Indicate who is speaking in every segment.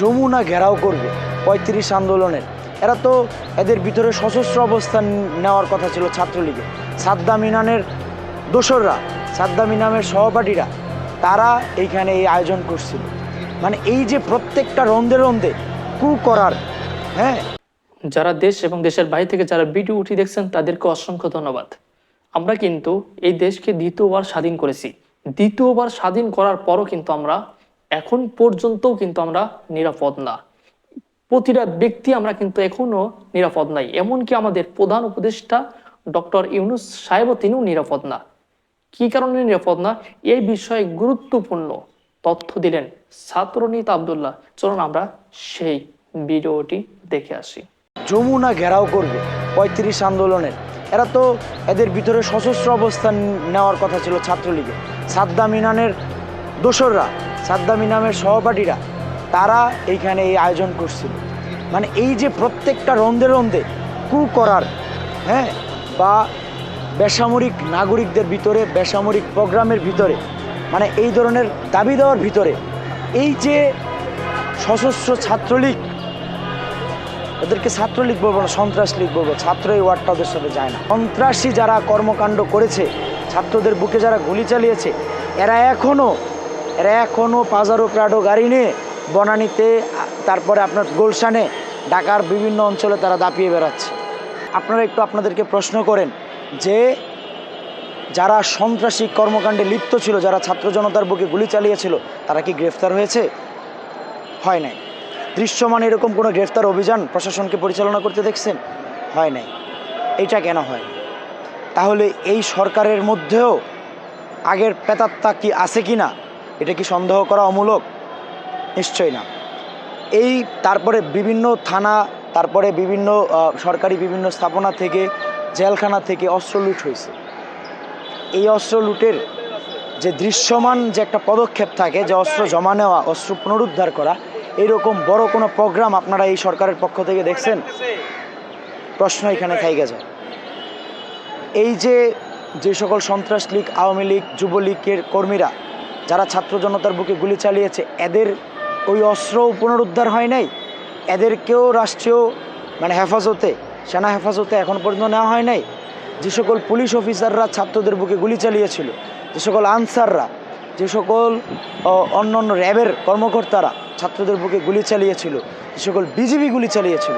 Speaker 1: যমুনা ঘেরাও করবে পঁয়ত্রিশ আন্দোলনের। এরা তো এদের ভিতরে সশস্ত্র অবস্থান নেওয়ার কথা ছিল ছাত্রলীগে সাদ্দাম ইনানের দোসররা, সাদ্দাম ইনামের সহপাঠীরা, তারা এইখানে এই আয়োজন করছিল। মানে এই যে প্রত্যেকটা রন্ধে রন্ধে কু করার হ্যাঁ?
Speaker 2: যারা দেশ এবং দেশের বাইরে থেকে যারা ভিডিও উঠি দেখছেন, তাদেরকে অসংখ্য ধন্যবাদ। আমরা কিন্তু এই দেশকে দ্বিতীয়বার স্বাধীন করেছি। দ্বিতীয়বার স্বাধীন করার পরও কিন্তু আমরা এখন পর্যন্তও কিন্তু আমরা নিরাপদ না। প্রতিটা ব্যক্তি আমরা কিন্তু এখনও নিরাপদ নাই। এমনকি আমাদের প্রধান উপদেষ্টা ডক্টর ইউনুস সাহেবও তিনিও নিরাপদ না। কি কারণে নিরাপদ না? এই বিষয়ে গুরুত্বপূর্ণ তথ্য দিলেন ছাত্রনীত আবদুল্লাহ। চলুন আমরা সেই ভিডিওটি দেখে আসি।
Speaker 1: যমুনা ঘেরাও করবে পঁয়ত্রিশ আন্দোলনের। এরা তো এদের ভিতরে সশস্ত্র অবস্থান নেওয়ার কথা ছিল ছাত্রলীগের। সাদ্দাম ইনানের দোসররা সাদ্দাম ইনামের সহপাঠীরা তারা এইখানে এই আয়োজন করছিল। মানে এই যে প্রত্যেকটা রন্ধে রন্ধে কু করার হ্যাঁ বা বেসামরিক নাগরিকদের ভিতরে, বেসামরিক প্রোগ্রামের ভিতরে মানে এই ধরনের দাবি দেওয়ার ভিতরে, এই যে সশস্ত্র ছাত্রলীগ ওদেরকে ছাত্রলীগ বলব না, সন্ত্রাস লীগ বলব, ছাত্র এই ওয়ার্ডটা ওদের সাথে যায় না। সন্ত্রাসী যারা কর্মকাণ্ড করেছে, ছাত্রদের বুকে যারা গুলি চালিয়েছে, এরা এখনও এরা এখনও পাজারো প্রাডো গাড়ি নিয়ে বনানীতে, তারপরে আপনার গোলশানে, ঢাকার বিভিন্ন অঞ্চলে তারা দাপিয়ে বেড়াচ্ছে। আপনারা একটু আপনাদেরকে প্রশ্ন করেন যে, যারা সন্ত্রাসী কর্মকাণ্ডে লিপ্ত ছিল, যারা ছাত্র জনতার বুকে গুলি চালিয়েছিল, তারা কি গ্রেফতার হয়েছে? হয় নাই। দৃশ্যমান এরকম কোনো গ্রেফতার অভিযান প্রশাসনকে পরিচালনা করতে দেখছেন? হয় নাই। এটা কেন হয়? তাহলে এই সরকারের মধ্যেও আগের পেতাত্তা কি আছে কি না এটা কি সন্দেহ করা অমূলক? নিশ্চয়ই না। এই তারপরে বিভিন্ন থানা, তারপরে বিভিন্ন সরকারি বিভিন্ন স্থাপনা থেকে, জেলখানা থেকে অস্ত্র লুট হয়েছে। এই অস্ত্র লুটের যে দৃশ্যমান যে একটা পদক্ষেপ থাকে, যে অস্ত্র জমা নেওয়া, অস্ত্র পুনরুদ্ধার করা, এরকম বড় কোনো প্রোগ্রাম আপনারা এই সরকারের পক্ষ থেকে দেখছেন? প্রশ্ন এখানে থাইকে যায়। এই যে যে সকল সন্ত্রাস লীগ, আওয়ামী লীগ, যুবলীগের কর্মীরা যারা ছাত্র জনতার বুকে গুলি চালিয়েছে, এদের ওই অস্ত্র পুনরুদ্ধার হয় নাই। এদেরকেও রাষ্ট্রীয় মানে হেফাজতে, সেনা হেফাজতে এখন পর্যন্ত নেওয়া হয় নাই। যে সকল পুলিশ অফিসাররা ছাত্রদের বুকে গুলি চালিয়েছিল, যে সকল আনসাররা, যে সকল অন্য অন্য র্যাবের কর্মকর্তারা ছাত্রদের বুকে গুলি চালিয়েছিল, যে সকল বিজিবি গুলি চালিয়েছিল,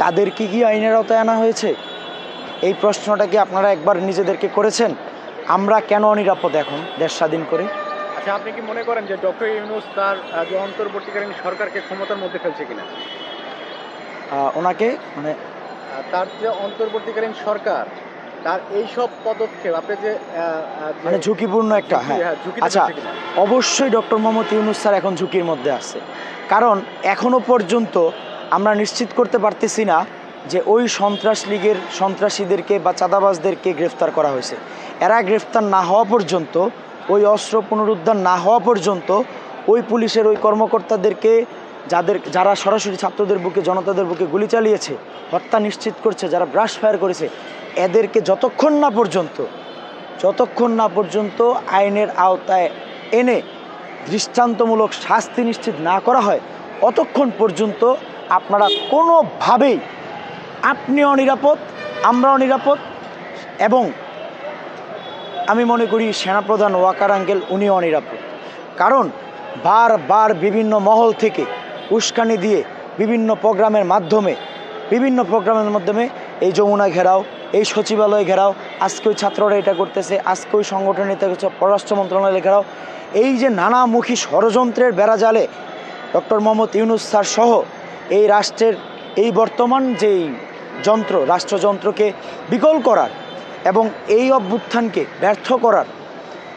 Speaker 1: তাদের কি কি আইনের আওতায় আনা হয়েছে? এই প্রশ্নটা কি আপনারা একবার নিজেদেরকে করেছেন? আমরা কেন অনিরাপদ এখন দেশ স্বাধীন করে?
Speaker 3: আচ্ছা আপনি কি মনে করেন যে ডক্টর ইউনুস তার যে অন্তর্বর্তীকালীন সরকারকে ক্ষমতার মধ্যে ফেলছে কিনা?
Speaker 1: ওনাকে মানে
Speaker 3: তার যে অন্তর্বর্তীকালীন সরকার তার এই সব পদক্ষেপ আপনি যে
Speaker 1: মানে ঝুঁকিপূর্ণ একটা হ্যাঁ।
Speaker 3: হ্যাঁ,
Speaker 1: আচ্ছা অবশ্যই ডক্টর মোহাম্মদ ইউনুস স্যার এখন ঝুঁকির মধ্যে আছে। কারণ এখনও পর্যন্ত আমরা নিশ্চিত করতে পারতেছি না যে ওই সন্ত্রাস লীগের সন্ত্রাসীদেরকে বা চাঁদাবাজদেরকে গ্রেফতার করা হয়েছে। এরা গ্রেফতার না হওয়া পর্যন্ত ওই অস্ত্র পুনরুদ্ধার না হওয়া পর্যন্ত ওই পুলিশের ওই কর্মকর্তাদেরকে যাদের, যারা সরাসরি ছাত্রদের বুকে, জনতাদের বুকে গুলি চালিয়েছে, হত্যা নিশ্চিত করছে, যারা ব্রাশ ফায়ার করেছে, এদেরকে যতক্ষণ না পর্যন্ত, যতক্ষণ না পর্যন্ত আইনের আওতায় এনে দৃষ্টান্তমূলক শাস্তি নিশ্চিত না করা হয় অতক্ষণ পর্যন্ত আপনারা কোনোভাবেই আপনিও নিরাপদ, আমরাও নিরাপদ এবং আমি মনে করি সেনাপ্রধান ওয়াকার আঙ্কেল উনি অনিরাপদ। কারণ বারবার বিভিন্ন মহল থেকে উস্কানি দিয়ে বিভিন্ন প্রোগ্রামের মাধ্যমে, বিভিন্ন প্রোগ্রামের মাধ্যমে এই যমুনা ঘেরাও, এই সচিবালয় ঘেরাও, আজকে ওই ছাত্ররা এটা করতেছে, আজকে ওই সংগঠন এটা করছে, পররাষ্ট্র মন্ত্রণালয় ঘেরাও, এই যে নানামুখী ষড়যন্ত্রের বেড়াজালে ডক্টর মোহাম্মদ ইউনুস স্যার সহ এই রাষ্ট্রের, এই বর্তমান যেই যন্ত্র, রাষ্ট্রযন্ত্রকে বিকল করার এবং এই অভ্যুত্থানকে ব্যর্থ করার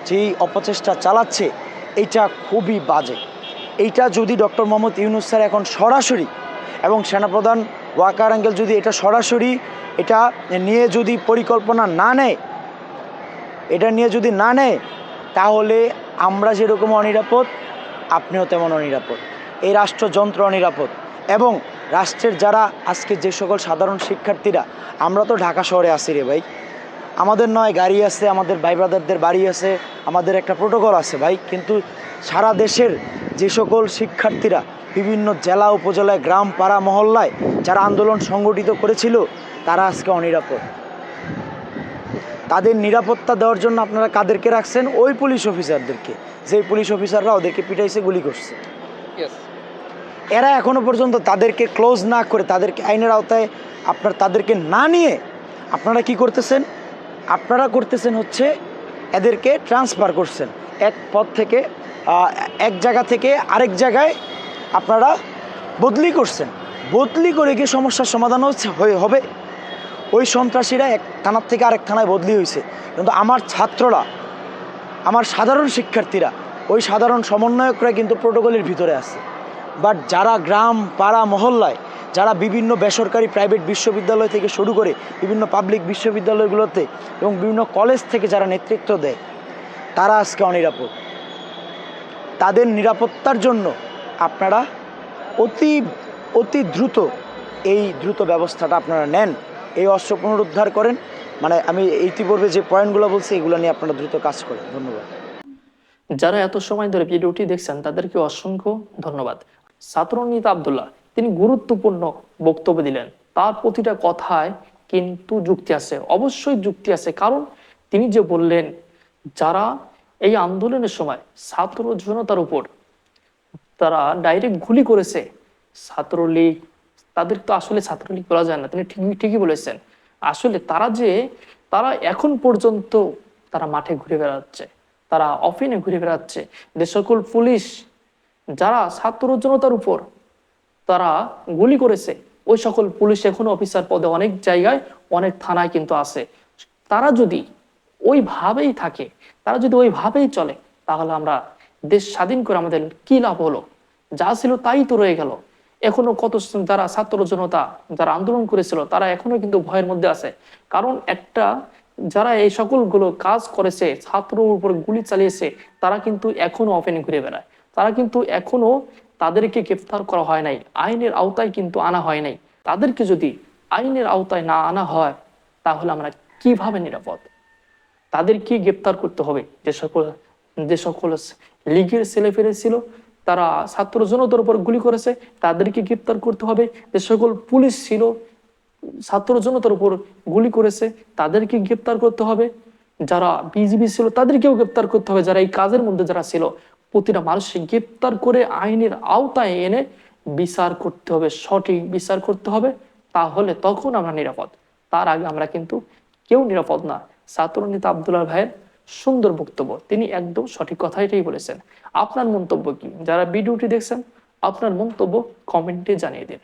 Speaker 1: যেই অপচেষ্টা চালাচ্ছে এটা খুবই বাজে। এইটা যদি ডক্টর মোহাম্মদ ইউনুস স্যার এখন সরাসরি এবং সেনাপ্রধান ওয়াকার আঙ্গেল যদি এটা সরাসরি এটা নিয়ে যদি পরিকল্পনা না নেয়, এটা নিয়ে যদি না নেয়, তাহলে আমরা যেরকম অনিরাপদ, আপনিও তেমন অনিরাপদ। এই রাষ্ট্রযন্ত্র অনিরাপদ এবং রাষ্ট্রের যারা আজকে যে সকল সাধারণ শিক্ষার্থীরা, আমরা তো ঢাকা শহরে আছি রে ভাই। আমাদের নয় গাড়ি আছে আমাদের ভাই ব্রাদারদের বাড়ি আছে আমাদের একটা প্রোটোকল আছে ভাই। কিন্তু সারা দেশের যে সকল শিক্ষার্থীরা বিভিন্ন জেলা উপজেলায় গ্রাম পাড়া মহল্লায় যারা আন্দোলন সংগঠিত করেছিল তারা আজকে অনিরাপদ। তাদের নিরাপত্তা দেওয়ার জন্য আপনারা কাদেরকে রাখছেন? ওই পুলিশ অফিসারদেরকে। যেই পুলিশ অফিসাররা ওদেরকে পিটাইছে গুলি করছে। এরা এখনও পর্যন্ত তাদেরকে ক্লোজ না করে তাদেরকে আইনের আওতায় আপনার তাদেরকে না নিয়ে আপনারা কি করতেছেন? আপনারা করতেছেন হচ্ছে এদেরকে ট্রান্সফার করছেন। এক পদ থেকে এক জায়গা থেকে আরেক জায়গায় আপনারা বদলি করছেন। বদলি করে কি সমস্যার সমাধান হচ্ছে হবে? ওই সন্ত্রাসীরা এক থানার থেকে আরেক থানায় বদলি হয়েছে। কিন্তু আমার ছাত্ররা, আমার সাধারণ শিক্ষার্থীরা, ওই সাধারণ সমন্বয়করা কিন্তু প্রোটোকলের ভিতরে আছে। বাট যারা গ্রাম, পাড়া, মহল্লায় যারা বিভিন্ন বেসরকারি প্রাইভেট বিশ্ববিদ্যালয় থেকে শুরু করে বিভিন্ন পাবলিক বিশ্ববিদ্যালয়গুলোতে এবং বিভিন্ন কলেজ থেকে যারা নেতৃত্ব দেয়, তারা আজকে অনিরাপদ। তাদের নিরাপত্তার জন্য আপনারা অতি অতি দ্রুত এই দ্রুত ব্যবস্থাটা আপনারা নেন, এই অস্ত্র পুনরুদ্ধার করেন। মানে আমি ইতিপূর্বে যে পয়েন্টগুলো বলছি, এগুলো নিয়ে আপনারা দ্রুত কাজ করেন। ধন্যবাদ।
Speaker 2: যারা এত সময় ধরে ভিডিওটি দেখছেন, তাদেরকে অসংখ্য ধন্যবাদ। ছাত্রনেতা আবদুল্লাহ তিনি গুরুত্বপূর্ণ বক্তব্য দিলেন। তার প্রতিটা কথায় কিন্তু যুক্তি আছে। অবশ্যই যুক্তি আছে। কারণ তিনি যে বললেন, যারা এই আন্দোলনের সময় ছাত্র জনতার উপর তারা ডাইরেক্ট গুলি করেছে, ছাত্রলীগ, তাদের তো আসলে ছাত্রলীগ বলা যায় না। তিনি ঠিকই ঠিকই বলেছেন। আসলে তারা যে, তারা এখন পর্যন্ত তারা মাঠে ঘুরে বেড়াচ্ছে। তারা অফিনে ঘুরে বেড়াচ্ছে। যে সকল পুলিশ, যারা ছাত্র জনতার উপর তারা গুলি করেছে। ওই সকল পুলিশ এখনও অফিসার পদে অনেক জায়গায়, অনেক থানায় কিন্তু আছে। তারা যদি ওইভাবেই থাকে, তারা যদি ওইভাবেই চলে, তাহলে আমরা দেশ স্বাধীন করে আমাদের কি লাভ হলো? যা ছিল তাই তো রয়ে গেল। এখনও কত যারা ছাত্র জনতা, যারা আন্দোলন করেছিল, তারা এখনও কিন্তু ভয়ের মধ্যে আছে। কারণ একটা, যারা এই সকলগুলো কাজ করেছে ছাত্র উপর গুলি চালিয়েছে, তারা কিন্তু এখনও অফেনে ঘুরে বেড়ায়। তারা কিন্তু এখনও তাদেরকে গ্রেফতার করা হয় নাই। আইনের আওতায় কিন্তু আনা হয় নাই। তাদেরকে যদি আইনের আওতায় না আনা হয়, তাহলে আমরা কীভাবে নিরাপদ? তাদেরকে গ্রেপ্তার করতে হবে। যে সকল যে সকল লীগের ছেলে ফেলে ছিল, তারা ছাত্র জনতার উপর গুলি করেছে, তাদেরকে গ্রেপ্তার করতে হবে। যে সকল পুলিশ ছিল, ছাত্র জনতার উপর গুলি করেছে, তাদেরকে গ্রেপ্তার করতে হবে। যারা বিজিবি ছিল, তাদেরকেও গ্রেপ্তার করতে হবে। যারা এই কাজের মধ্যে যারা ছিল প্রতিটা মানুষকে গ্রেপ্তার করে আইনের আওতায় এনে বিচার করতে হবে, সঠিক বিচার করতে হবে, তাহলে তখন আমরা নিরাপদ। তার আগে আমরা কিন্তু কেউ নিরাপদ না। ছাত্রনেতা আবদুল্লাহ ভাইয়ের সুন্দর বক্তব্য, তিনি একদম সঠিক কথা এটাই বলেছেন। আপনার মন্তব্য কি? যারা ভিডিওটি দেখছেন, আপনার মন্তব্য কমেন্টে জানিয়ে দিন।